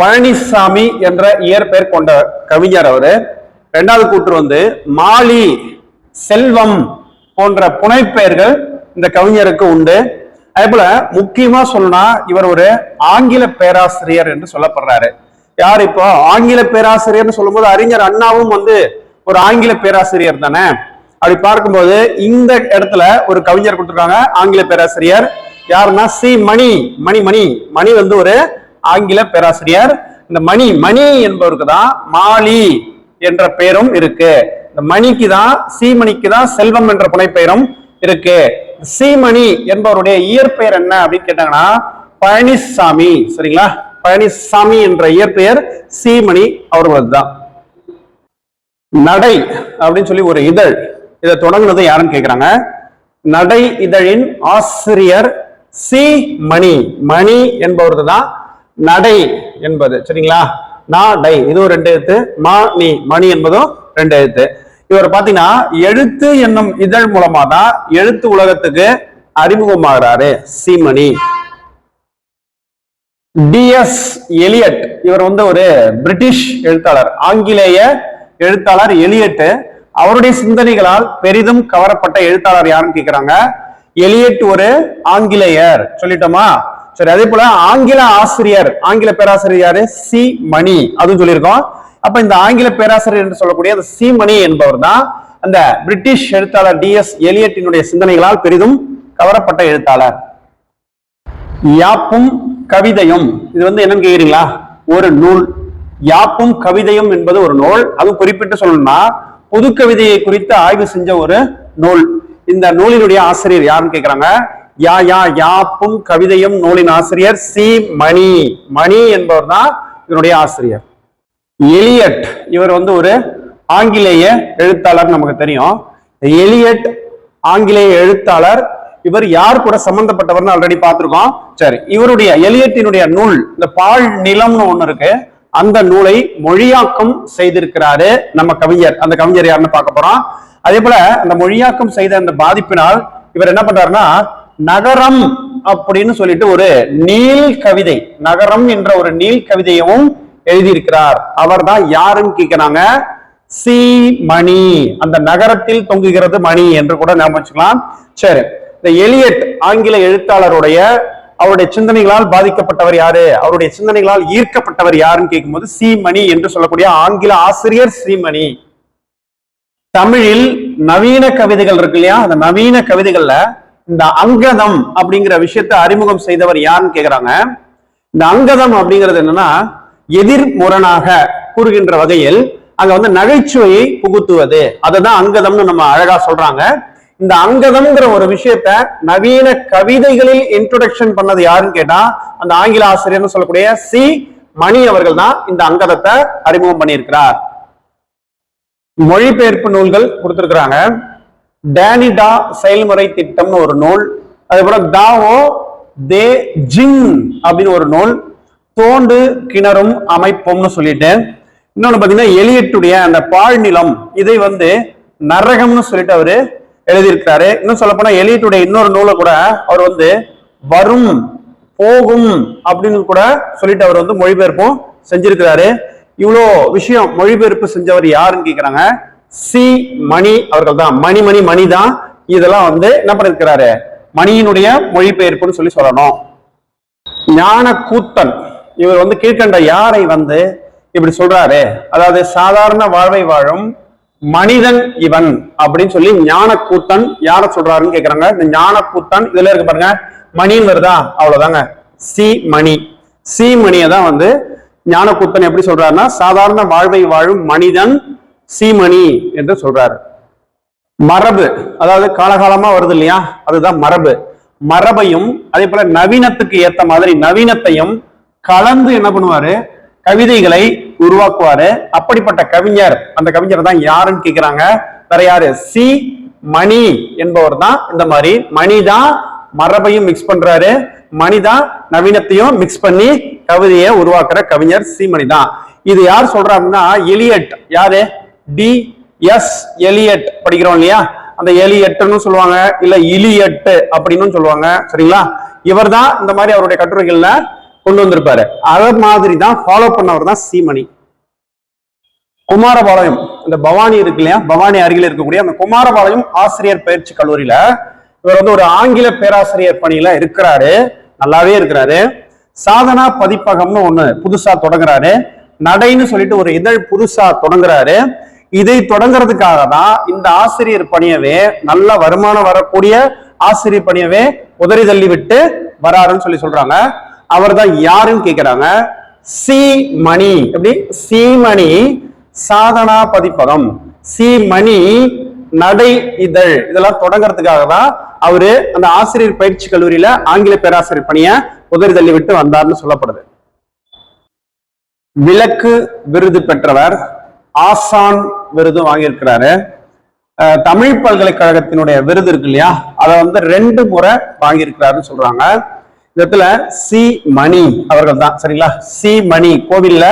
பழனிசாமி என்ற இயற்பெயர் கொண்ட கவிஞர் அவரு. ரெண்டாவது கூற்று வந்து மாலி செல்வம் போன்ற புனைப்பெயர்கள் இந்த கவிஞருக்கு உண்டு. அதே போல முக்கியமா சொல்லணும்னா இவர் ஒரு ஆங்கில பேராசிரியர் என்று சொல்லப்படுறாரு. யார் இப்போ ஆங்கில பேராசிரியர்னு சொல்லும்போது அறிஞர் அண்ணாவும் வந்து ஒரு ஆங்கில பேராசிரியர் தானே. அப்படி பார்க்கும்போது இந்த இடத்துல ஒரு கவிஞர் கொடுத்துருக்காங்க ஆங்கில பேராசிரியர். யாருன்னா சி. மணி மணி மணி. மணி வந்து ஒரு ஆங்கில பேராசிரியர். இந்த மணி மணி என்பவருக்கு தான் மாலி என்ற பெயரும் இருக்கு. இந்த மணிக்கு தான் சீமணிக்கு தான் செல்வம் என்ற புனைப்பெயரும் இருக்கு. சீமணி என்பவருடைய இயற்பெயர் என்ன அப்படின்னு கேட்டாங்கன்னா பழனிசாமி. சரிங்களா? பழனிசாமி என்ற இயற்பெயர் சீமணி அவர்களது தான் நடை அப்படின்னு சொல்லி ஒரு இதழ். இதை தொடங்குனது யாருன்னு கேட்கிறாங்க நடை இதழின் ஆசிரியர் சி மணி மணி என்பவரது தான் நடை என்பது. சரிங்களா? நாடை இதுவும் ரெண்டு எழுத்து. மா நீ. மணி என்பதும் ரெண்டு எழுத்து. இவர் பாத்தீங்கன்னா எழுத்து என்னும் இதழ் மூலமா தான் எழுத்து உலகத்துக்கு அறிமுகமாகிறாரு. சீமணி. DS Eliot. இவர் வந்து ஒரு பிரிட்டிஷ் எழுத்தாளர். ஆங்கிலேய எழுத்தாளர் எலியட்டு. அவருடைய சிந்தனைகளால் பெரிதும் கவரப்பட்ட எழுத்தாளர் யாருன்னு கேக்குறாங்க? எலியட் ஒரு ஆங்கிலேயர். சொல்லிட்டோமா? சரி அதே போல ஆங்கில ஆசிரியர் ஆங்கில பேராசிரியர் யாரு? சி. மணி. அதுவும் சொல்லியிருக்கோம். அப்ப இந்த ஆங்கில பேராசிரியர் என்று சொல்லக்கூடிய அந்த சி. மணி என்பவர் தான் அந்த பிரிட்டிஷ் எழுத்தாளர் டிஎஸ் எலியட்டினுடைய சிந்தனைகளால் பெரிதும் கவரப்பட்ட எழுத்தாளர். யாப்பும் கவிதையும் இது வந்து என்னன்னு கேக்குறீங்களா? ஒரு நூல். யாப்பும் கவிதையும் என்பது ஒரு நூல். அதுவும் குறிப்பிட்டு சொல்லணும்னா புது கவிதையை குறித்து ஆய்வு செஞ்ச ஒரு நூல். இந்த நூலினுடைய ஆசிரியர் யாருன்னு கேக்குறாங்க? யா யா யாப்பும் கவிதையும் நூலின் ஆசிரியர் சி. மணி. மணி என்பவர் தான் இதனுடைய ஆசிரியர். எலியட் இவர் வந்து ஒரு ஆங்கிலேய எழுத்தாளர் நமக்கு தெரியும். எலியட் ஆங்கிலேய எழுத்தாளர். இவர் யார் கூட சம்பந்தப்பட்டவர்னு ஆல்ரெடி பார்த்துருக்கோம். சரி இவருடைய எலியட்டினுடைய நூல் இந்த பால் நிலம்னு ஒண்ணு இருக்கு. அந்த நூலை மொழியாக்கம் செய்திருக்கிறாரு நம்ம கவிஞர். அந்த கவிஞர் யாருன்னு பார்க்க போறோம். அதே போல அந்த மொழியாக்கம் செய்த அந்த பாதிப்பினால் இவர் என்ன பண்றாருன்னா நகரம் அப்படின்னு சொல்லிட்டு ஒரு நீல் கவிதை. நகரம் என்ற ஒரு நீல் கவிதையவும் எழுதியிருக்கிறார். அவர் தான் யாருன்னு கேட்கிறாங்க? சி. மணி. அந்த நகரத்தில் தொங்குகிறது மணி என்று கூட ஞாபகம் வச்சுக்கலாம். சரி இந்த எலியட் ஆங்கில எழுத்தாளருடைய அவருடைய சிந்தனைகளால் பாதிக்கப்பட்டவர் யாரு? அவருடைய சிந்தனைகளால் ஈர்க்கப்பட்டவர் யாருன்னு கேட்கும்போது சீமணி என்று சொல்லக்கூடிய ஆங்கில ஆசிரியர் ஸ்ரீமணி தமிழில் நவீன கவிதைகள் இருக்கு இல்லையா? அந்த நவீன கவிதைகள்ல இந்த அங்கதம் அப்படிங்கிற விஷயத்தை அறிமுகம் செய்தவர் யாருன்னு கேக்குறாங்க. இந்த அங்கதம் அப்படிங்கிறது என்னன்னா எதிர்முரணாக கூறுகின்ற வகையில் அங்க வந்து நகைச்சுவையை புகுத்துவது. அதுதான் அங்கதம்னு நம்ம அழகா சொல்றாங்க. இந்த அங்கதம்ங்கிற ஒரு விஷயத்த நவீன கவிதைகளில் இன்ட்ரோடக்ஷன் பண்ணது யாருன்னு கேட்டா அந்த ஆங்கில ஆசிரியர்னு சொல்லக்கூடிய சி. மணி அவர்கள் தான் இந்த அங்கதத்தை அறிமுகம் பண்ணியிருக்கிறார். மொழிபெயர்ப்பு நூல்கள் கொடுத்திருக்கிறாங்க. டேனிடா செயல்முறை திட்டம்னு ஒரு நூல். அதுக்கப்புறம் தாவோ தே ஜிங் அப்படின்னு ஒரு நூல். தோண்டு கிணறும் அமைப்பும்னு சொல்லிட்டு. இன்னொன்னு பாத்தீங்கன்னா எலியட்டுடைய அந்த பாழ்நிலம் இதை வந்து நரகம்னு சொல்லிட்டு அவரு எழுதியிருக்கிறாரு. இன்னும் சொல்ல போனா எலியட்டுடைய இன்னொரு நூலை கூட அவர் வந்து வரும் போகும் அப்படின்னு கூட சொல்லிட்டு அவர் வந்து மொழிபெயர்ப்பும் செஞ்சிருக்கிறாரு. இவ்வளோ விஷயம் மொழிபெயர்ப்பு செஞ்சவர் யாருன்னு கேக்குறாங்க. சி மணி அவர்கள் தான் மணி மணி மணி தான் இதெல்லாம் வந்து என்ன பண்ணிருக்கிறாரு? மணியினுடைய மொழிபெயர்ப்புன்னு சொல்லி சொல்லணும். ஞான கூத்தன் இவர் வந்து கீழ்கண்ட யாரை வந்து இப்படி சொல்றாரு? அதாவது சாதாரண வாழ்வை வாழும் மனிதன் இவன் அப்படின்னு சொல்லி ஞான கூத்தன் யார சொல்றாருன்னு கேக்குறாங்க? இந்த ஞான கூத்தன் இதுல இருக்கு பாருங்க. மணின்னு வருதா? அவ்வளவுதாங்க. சி மணி. சி மணியை தான் வந்து ஞானக்கூத்தன் எப்படி சொல்றாருன்னா சாதாரண வாழ்வை வாழும் மனிதன் சீமணி என்று சொல்றாரு. மரபு அதாவது காலகாலமா வருது இல்லையா? அதுதான் மரபு. மரபையும் அதே போல நவீனத்துக்கு ஏத்த மாதிரி நவீனத்தையும் கலந்து என்ன பண்ணுவாரு? கவிதைகளை உருவாக்குவாரு. அப்படிப்பட்ட கவிஞர் அந்த கவிஞர் தான் யாருன்னு கேக்குறாங்க? வேற யாரு? சி. மணி என்பவர் தான் இந்த மாதிரி மணி தான் மரபையும் மிக்ஸ் பண்றாரு. மணி தான் நவீனத்தையும் மிக்ஸ் பண்ணி கவிதையை உருவாக்குற கவிஞர் சி. மணி தான். இது யார் சொல்றாருன்னா எலியட். யாரு? டி எஸ் எலியட் படிக்கிறோம் இல்லையா? அந்த எலியட்னு சொல்லுவாங்க இல்ல இலியட்டு அப்படின்னு சொல்லுவாங்க. சரிங்களா? இவர் தான் இந்த மாதிரி அவருடைய கட்டுரைகள்ல கொண்டு வந்திருப்பாரு. அத மாதிரி தான் ஃபாலோ பண்ணவர் தான் சீமணி. குமாரபாளையம் இந்த பவானி இருக்கு இல்லையா? பவானி அருகில் இருக்கக்கூடிய அந்த குமாரபாளையம் ஆசிரியர் பயிற்சி கல்லூரியில இவர் வந்து ஒரு ஆங்கில பேராசிரியர் பணியில இருக்கிறாரு. நல்லாவே இருக்கிறாரு. சாதனா பதிப்பகம்னு ஒண்ணு புதுசா தொடங்குறாரு. நடைன்னு சொல்லிட்டு ஒரு இதழ் புதுசா தொடங்குறாரு. இதை தொடங்குறதுக்காக தான் இந்த ஆசிரியர் பணியவே நல்ல வருமானம் வரக்கூடிய ஆசிரியர் பணியவே உதறி தள்ளி விட்டு வராருன்னு சொல்லி சொல்றாங்க. அவர் தான் யாருன்னு கேட்கிறாங்க சி மணி. எப்படி? சி மணி சாதனா பதிப்பகம். சி மணி நடை இதழ். இதெல்லாம் தொடங்குறதுக்காக தான் அவரு அந்த ஆசிரியர் பயிற்சி கல்லூரியில ஆங்கில பேராசிரியர் பணிய உதறி தள்ளி விட்டு வந்தார்னு சொல்லப்படுது. விளக்கு விருது பெற்றவர் ஆசான் விருதும் வாங்கியிருக்கிறாரு. தமிழ் பல்கலைக்கழகத்தினுடைய விருது இருக்கு இல்லையா? அதை வந்து ரெண்டு முறை வாங்கியிருக்கிறாருன்னு சொல்றாங்க. இந்த இடத்துல சி மணி அவர்கள் தான் சரிங்களா? சி மணி கோவில்ல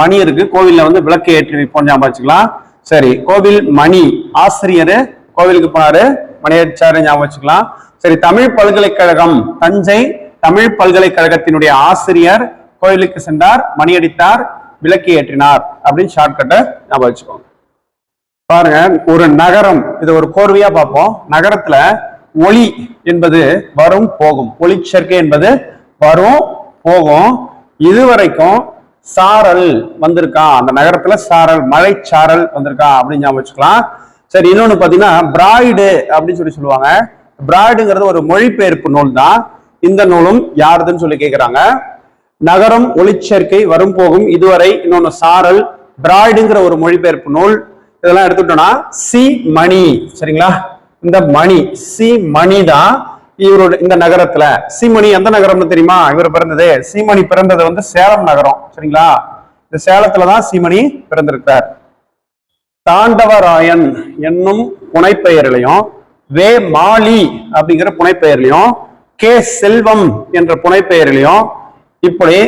மணி இருக்கு. கோவில்ல வந்து விளக்கு ஏற்றி வைப்போம் ஞாபகம் வச்சுக்கலாம். சரி கோவில் மணி ஆசிரியர் கோவிலுக்கு போனாரு. மணியாச்சாரு ஞாபகம் வச்சுக்கலாம். சரி தமிழ் பல்கலைக்கழகம் தஞ்சை தமிழ் பல்கலைக்கழகத்தினுடைய ஆசிரியர் கோயிலுக்கு சென்றார். மணியடித்தார் விளக்கு ஏற்றினார் அப்படின்னு ஷார்ட்கட்டை ஞாபகம் வச்சுக்கோங்க. பாருங்க ஒரு நகரம் இது ஒரு கோர்வையா பார்ப்போம். நகரத்துல ஒளி என்பது வரும் போகும். ஒளிச்சேர்க்கை என்பது வரும் போகும். இதுவரைக்கும் சாரல் வந்திருக்கான் அந்த நகரத்துல சாரல் மழைச்சாரல் வந்திருக்கா? அப்படின்னு ஞாபகம் வச்சுக்கலாம். சரி இன்னொன்னு பாத்தீங்கன்னா பிராய்டு அப்படின்னு சொல்லி சொல்லுவாங்க. பிராய்டுங்கிறது ஒரு மொழிபெயர்ப்பு நூல் தான் இந்த நூலும் யாருதுன்னு சொல்லி கேட்குறாங்க நகரம் ஒளிச்சேர்க்கை வரும் போகும் இதுவரை இன்னொன்னு சாரல் பிராய்டுங்கிற ஒரு மொழிபெயர்ப்பு நூல். இதெல்லாம் எடுத்துட்டோம்னா சி மணி சரிங்களா? இந்த மணி சி மணி தான் இவரோட இந்த நகரத்துல. சீமணி எந்த நகரம்னு தெரியுமா? இவர் பிறந்தது. சீமணி பிறந்தது வந்து சேலம் நகரம் சரிங்களா? இந்த சேலத்துலதான் சீமணி பிறந்திருக்கிறார். தாண்டவராயன் என்னும் புனைப்பெயரிலையும் வே மாலி அப்படிங்கிற புனைப்பெயர்லையும் கே செல்வம் என்ற புனைப்பெயரிலையும் இப்படி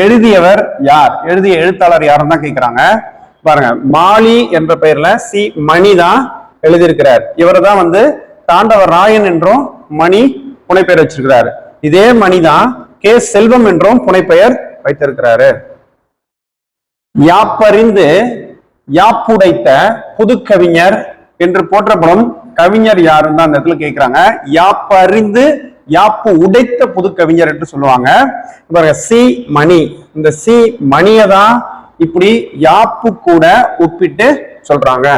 எழுதியவர் யார்? எழுதிய எழுத்தாளர் யாருன்னு தான் பாருங்க மாலி என்ற பெயர்ல சி. மணி தான் எழுதியிருக்கிறார். இவர் தான் வந்து தாண்டவர் ராயன் என்றும் மணி புனைப்பெயர் வச்சிருக்கிறாரு. இதே மணி தான் கே. செல்வம் என்றும் புனைப்பெயர் வைத்திருக்கிறாரு. யாப்பறிந்து யாப்புடைத்த புது கவிஞர் என்று போற்றப்படும் கவிஞர் யாருன்னு தான் அந்த இடத்துல கேட்கிறாங்க யாப்பறிந்து யாப்பு உடைத்த புது கவிஞர் என்று சொல்லுவாங்க. பாருங்க சி மணி. இந்த சி மணியை தான் இப்படி யாப்பு கூட ஒப்பிட்டு சொல்றாங்க.